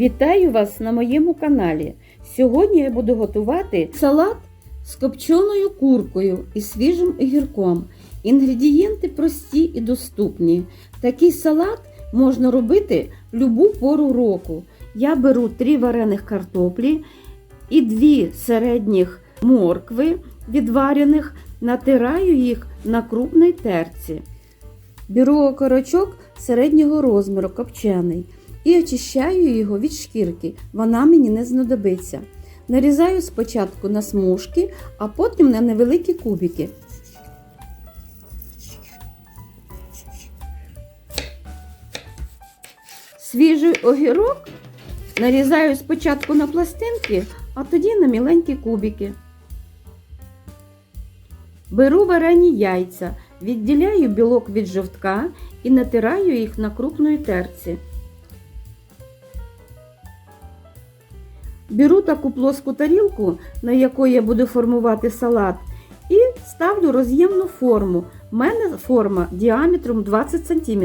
Вітаю вас на моєму каналі. Сьогодні я буду готувати салат з копченою куркою і свіжим огірком. Інгредієнти прості і доступні. Такий салат можна робити в будь-яку пору року. Я беру 3 варених картоплі і 2 середніх моркви відварених, натираю їх на крупній терці. Беру окорочок середнього розміру копчений і очищаю його від шкірки. Вона мені не знадобиться. Нарізаю спочатку на смужки, а потім на невеликі кубики. Свіжий огірок нарізаю спочатку на пластинки, а тоді на міленькі кубики. Беру варені яйця, відділяю білок від жовтка і натираю їх на крупної терці. Беру таку плоску тарілку, на якій я буду формувати салат, і ставлю роз'ємну форму. У мене форма діаметром 20 см.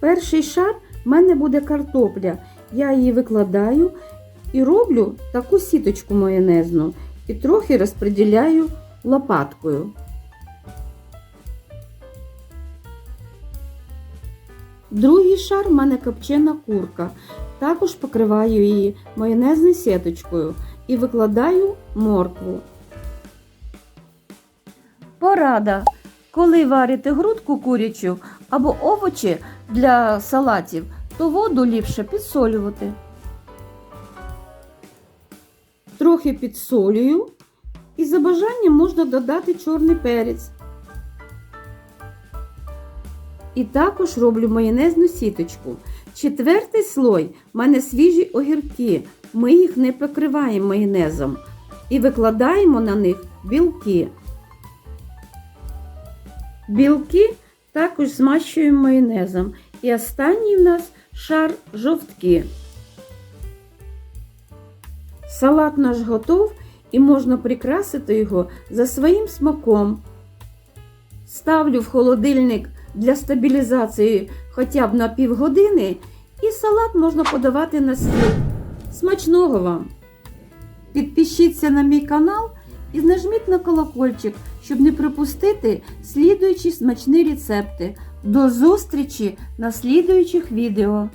Перший шар в мене буде картопля. Я її викладаю і роблю таку сіточку майонезну і трохи розподіляю лопаткою. Другий шар в мене копчена курка. Також покриваю її майонезною сіточкою і викладаю моркву. Порада. Коли варите грудку курячу або овочі для салатів, то воду ліпше підсолювати. Трохи підсолюю і за бажанням можна додати чорний перець. І також роблю майонезну сіточку. Четвертий слой в мене свіжі огірки. Ми їх не покриваємо майонезом. І викладаємо на них білки. Білки також змащуємо майонезом. І останній в нас шар жовтки. Салат наш готов і можна прикрасити його за своїм смаком. Ставлю в холодильник для стабілізації хоча б на півгодини, і салат можна подавати на стіл. Смачного вам! Підпишіться на мій канал і нажміть на колокольчик, щоб не пропустити слідуючі смачні рецепти. До зустрічі на слідуючих відео!